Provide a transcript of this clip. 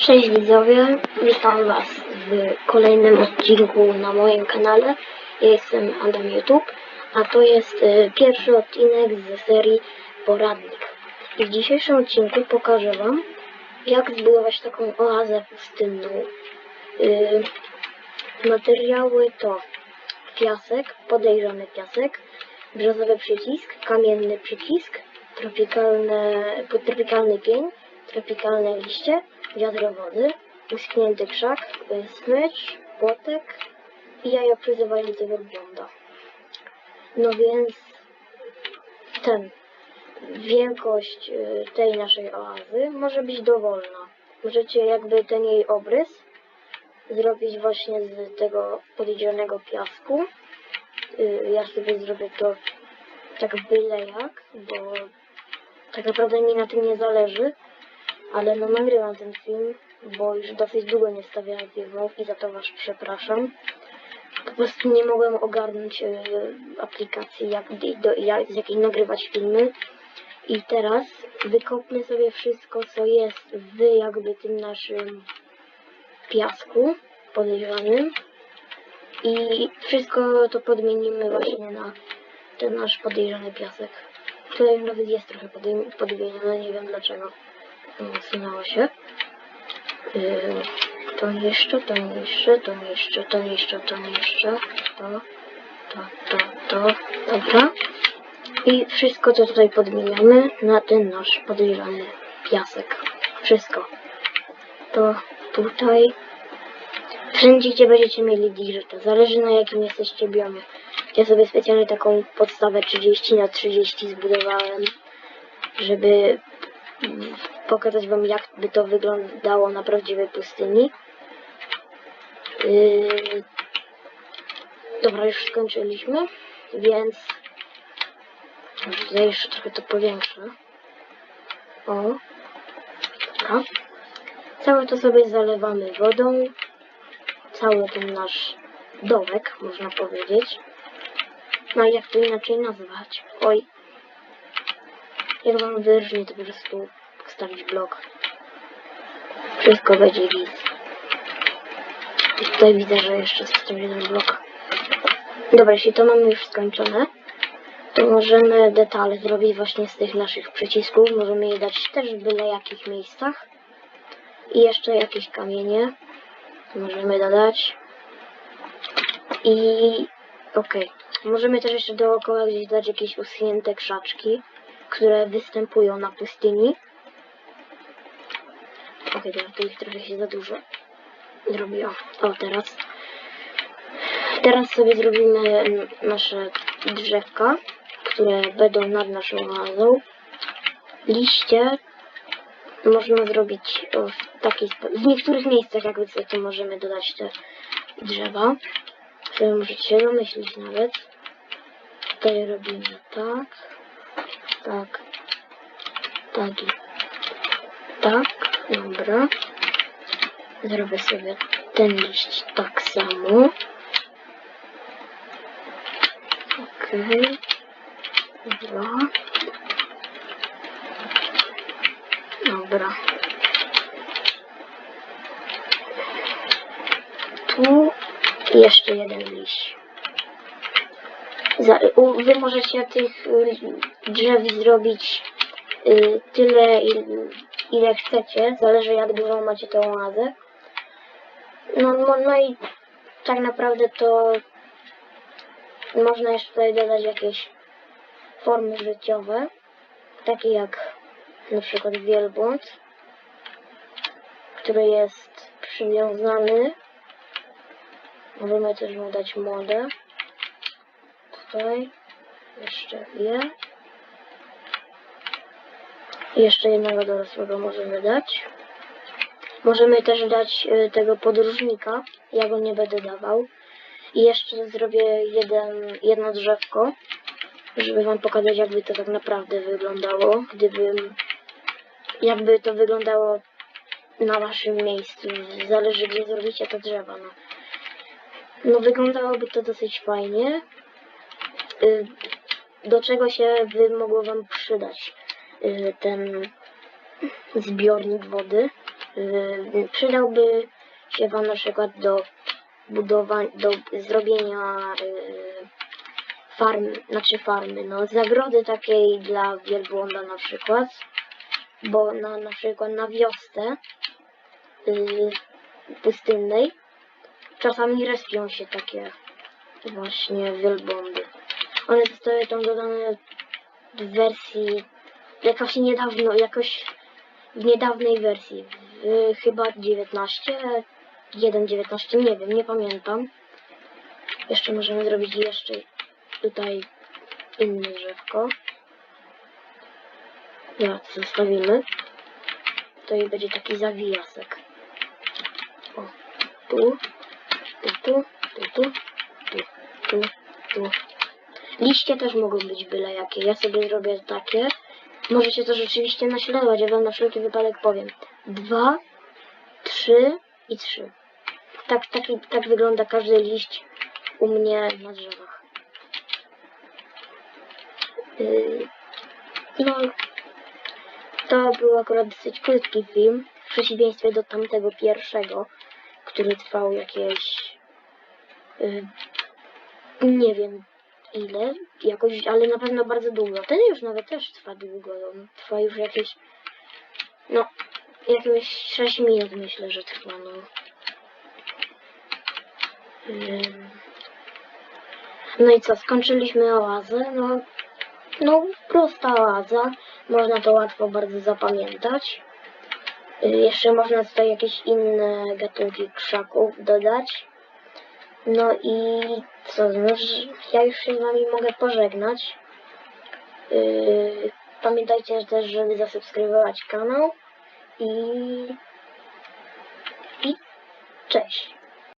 Cześć widzowie, witam was w kolejnym odcinku na moim kanale. Ja jestem Adam YouTube, a to jest e, pierwszy odcinek z serii Poradnik. I w dzisiejszym odcinku pokażę wam, jak zbudować taką oazę pustynną. E, materiały to piasek, podejrzany piasek, brzozowy przycisk, kamienny przycisk, tropikalne, tropikalny pień, tropikalne liście, wiadro wody, uschnięty krzak, y, smycz, płotek i jajo przyzywające wielbłąda. No więc ten, wielkość y, tej naszej oazy może być dowolna. Możecie jakby ten jej obrys zrobić właśnie z tego podejrzanego piasku. Y, Ja sobie zrobię to tak byle jak, bo tak naprawdę mi na tym nie zależy, ale no nagrywam ten film, bo już dosyć długo nie stawiałem filmów i za to was przepraszam. Po prostu nie mogłem ogarnąć e, aplikacji, jak, do, jak, z jakiej nagrywać filmy. I teraz wykopmy sobie wszystko, co jest w jakby tym naszym piasku podejrzanym. I wszystko to podmienimy właśnie na ten nasz podejrzany piasek. Tutaj nawet jest trochę podmienione, nie wiem dlaczego. Usunęło się. Yy, to niszczę, to niszczę, to niszczę, to niszczę, to niszczę. To, to, to, to. Dobra. I wszystko to tutaj podmieniamy na ten nasz podejrzany piasek. Wszystko. To tutaj. Wszędzie, gdzie będziecie mieli digitę. Zależy na jakim jesteście biomie. Ja sobie specjalnie taką podstawę 30 na 30 zbudowałem, żeby pokazać wam jak by to wyglądało na prawdziwej pustyni. Yy... Dobra, już skończyliśmy, więc tutaj jeszcze trochę to powiększę. O, dobra. Całe to sobie zalewamy wodą. Cały ten nasz dołek, można powiedzieć. No jak to inaczej nazwać? Oj. Jak wam wyrżnie, to po prostu postawić blok. Wszystko będzie git. I tutaj widzę, że jeszcze został jeden blok. Dobra, jeśli to mamy już skończone, to możemy detale zrobić właśnie z tych naszych przycisków. Możemy je dać też w byle jakich miejscach. I jeszcze jakieś kamienie możemy dodać. I okej. Możemy też jeszcze dookoła gdzieś dać jakieś uschnięte krzaczki, które występują na pustyni. Okej, teraz tu ich trochę się za dużo zrobiło. O, teraz. Teraz sobie zrobimy nasze drzewka, które będą nad naszą oazą. Liście można zrobić w taki. W niektórych miejscach jakby to możemy dodać te drzewa. Sobie możecie się domyślić nawet. Tutaj robimy tak, tak, tak i tak. Dobra. Zrobię sobie ten liść tak samo. Okej. Dwa. Dobra. Tu jeszcze jeden liść. Za, u, wy możecie tych y, drzew zrobić y, tyle, il, ile chcecie. Zależy jak dużą macie tę oazę. No, no, no i tak naprawdę to można jeszcze tutaj dodać jakieś formy życiowe, takie jak na przykład wielbłąd, który jest przywiązany. Możemy też mu dać młode. Tutaj jeszcze je. Jeszcze jednego dorosłego możemy dać. Możemy też dać y, tego podróżnika. Ja go nie będę dawał. I jeszcze zrobię jeden, jedno drzewko, żeby wam pokazać jakby to tak naprawdę wyglądało, gdybym jakby to wyglądało na waszym miejscu. Zależy gdzie zrobicie te drzewa. No, no wyglądałoby to dosyć fajnie. Y, Do czego się by mogło wam przydać ten zbiornik wody. Yy, przydałby się Wam na przykład do budowania, do zrobienia yy, farm, znaczy farmy, no zagrody takiej dla wielbłąda na przykład, bo na, na przykład na wiosce pustynnej czasami respią się takie właśnie wielbłądy. One zostały tam dodane w wersji jakoś niedawno, jakoś w niedawnej wersji, w, chyba 19, 1.19, nie wiem, nie pamiętam. Jeszcze możemy zrobić jeszcze tutaj inne drzewko. Ja zostawimy. To i będzie taki zawijasek. O, tu, tu, tu, tu, tu, tu, tu, tu. Liście też mogą być byle jakie. Ja sobie zrobię takie. Możecie to rzeczywiście naśladować. Ja wam na wszelki wypadek powiem. Dwa, trzy i trzy. Tak, taki, tak wygląda każdy liść u mnie na drzewach. Yy, no, to był akurat dosyć krótki film, w przeciwieństwie do tamtego pierwszego, który trwał jakieś... Yy, nie wiem ile, jakoś, ale na pewno bardzo długo. Ten już nawet też trwa długo, on trwa już jakieś... No, jakieś 6 minut myślę, że trwa, no. No i co, skończyliśmy oazę, no, no prosta oaza, można to łatwo bardzo zapamiętać. Y, Jeszcze można tutaj jakieś inne gatunki krzaków dodać. No i co, no, ja już się z wami mogę pożegnać. Yy, pamiętajcie też, żeby zasubskrybować kanał i, i cześć.